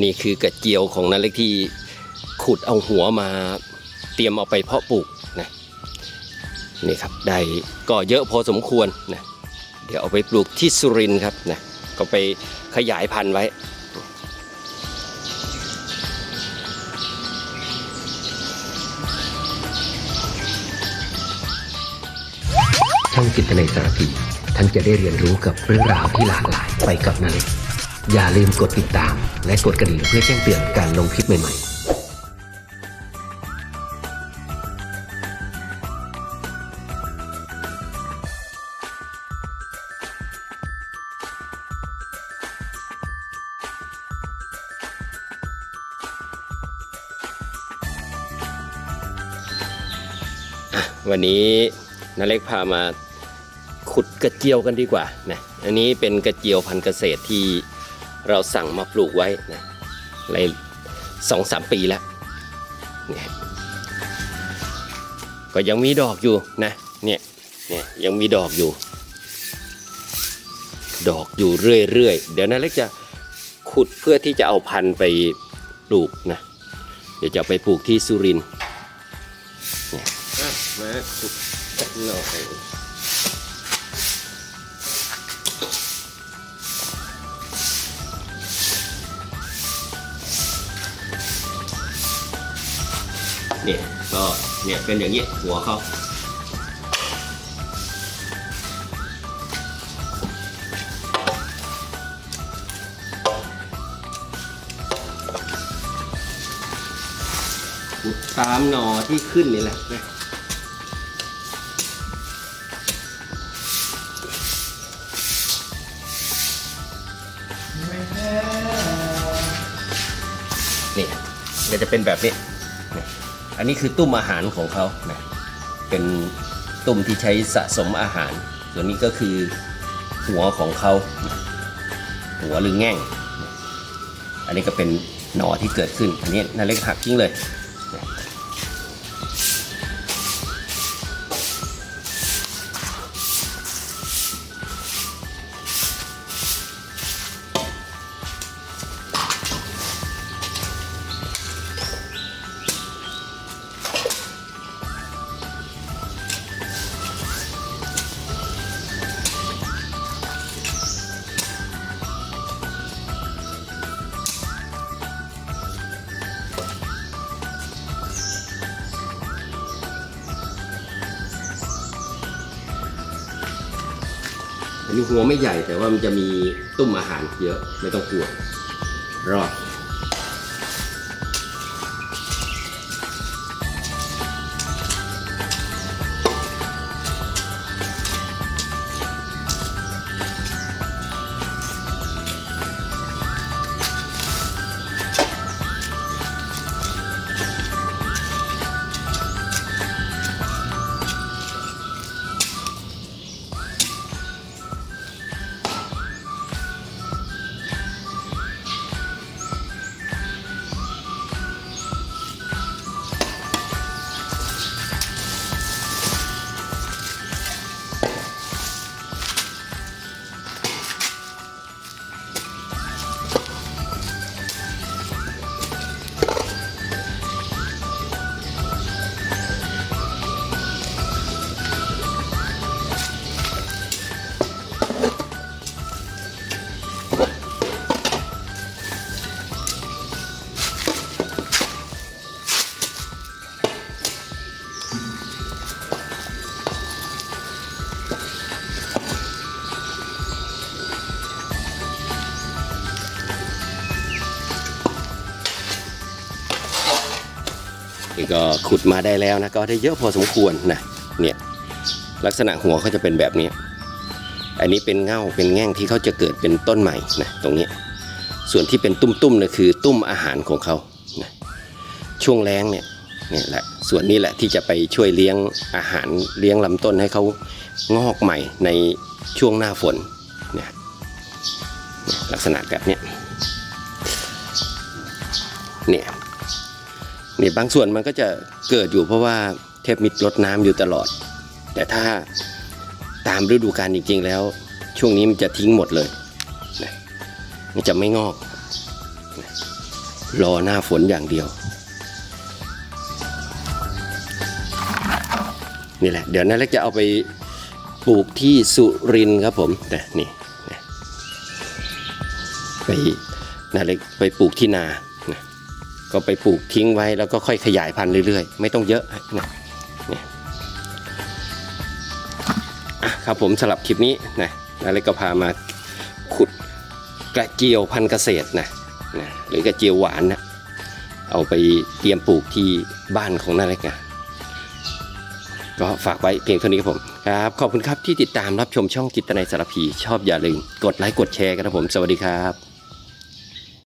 นี่คือกระเจียวของนาเล็กที่ขุดเอาหัวมาเตรียมเอาไปเพาะปลูกนะนี่ครับได้ก็เยอะพอสมควรนะเดี๋ยวเอาไปปลูกที่สุรินครับนะก็ไปขยายพันธุ์ไว้ช่องจิตนยสารพีท่านจะได้เรียนรู้กับเรื่องราวที่หลากหลายไปกับนาเล็ก อย่าลืมกดติดตาม และกดกระดิ่งเพื่อแจ้งเตือนการลงคลิปใหม่ๆวันนี้นาเล็กพามาขุดกระเจียวกันดีกว่านะ อันนี้เป็นกระเจียวพันธุ์เกษตรที่ เราสั่งมาปลูกไว้นะในสองสามปีแล้วเนี่ยก็ยังมีดอกอยู่นะเนี่ยเนี่ยยังมีดอกอยู่ ดอกอยู่เรื่อยๆ เดี๋ยวนาเล็กจะขุดเพื่อที่จะเอาพันธุ์ไปปลูกนะเดี๋ยวจะไปปลูกที่สุรินทร์อะมาขุดหน่อย เนี่ยก็เนี่ยเป็นอย่างนี้หัวเขาขุดตามหนอที่ขึ้นนี่แหละนะนี่มันจะเป็นแบบนี้ อันนี้คือตุ้มอาหารของเขานะเป็นตุ้มที่ใช้สะสมอาหาร ส่วนนี้ก็คือหัวของเขา หัวหรือแง่ง อันนี้ก็เป็นหนอที่เกิดขึ้น อันนี้นาเล็กหักทิ้งเลย อันนี้หัวไม่ใหญ่แต่ว่ามันจะมีตุ้มอาหารเยอะไม่ต้องกลัวรอด นี่ก็ขุดมาได้แล้วนะก็ได้เยอะพอสมควรนะเนี่ยลักษณะหัวเขาจะเป็นแบบนี้ อันนี้เป็นเง่าเป็นแง่งที่เขาจะเกิดเป็นต้นใหม่นะตรงนี้ ส่วนที่เป็นตุ้มๆนะคือตุ้มอาหารของเขานะช่วงแรงเนี่ยเนี่ยแหละส่วนนี้แหละที่จะไปช่วยเลี้ยงอาหารเลี้ยงลำต้นให้เขางอกใหม่ในช่วงหน้าฝนเนี่ยลักษณะแบบนี้เนี่ย นี่บางส่วนมันก็จะเกิดอยู่เพราะว่าเทพมิตรลดน้ำอยู่ตลอด แต่ถ้าตามฤดูกาลจริง ๆ แล้ว ช่วงนี้มันจะทิ้งหมดเลยนะมันจะไม่งอกนะรอหน้าฝนอย่างเดียว นี่แหละ เดี๋ยวนาเล็กจะเอาไปปลูกที่สุรินครับผมแต่นี่ไปนาเล็กไปปลูกที่นา ก็ไปปลูกทิ้งไว้แล้วก็ค่อยขยายพันธุ์เรื่อยๆ ไม่ต้องเยอะนะนี่ยอะครับผมสำหรับคลิปนี้นะนาเล็กก็พามาขุดกระเจียวพันธุ์เกษตรนะนะหรือกระเจียวหวานนะเอาไปเตรียมปลูกที่บ้านของนาเล็กนะก็ฝากไว้เพียงเท่านี้ครับผมครับขอบคุณครับที่ติดตามรับชมช่องจิตในยสารพีชอบอย่าลืมกดไลค์กดแชร์กันนะผมสวัสดีครับ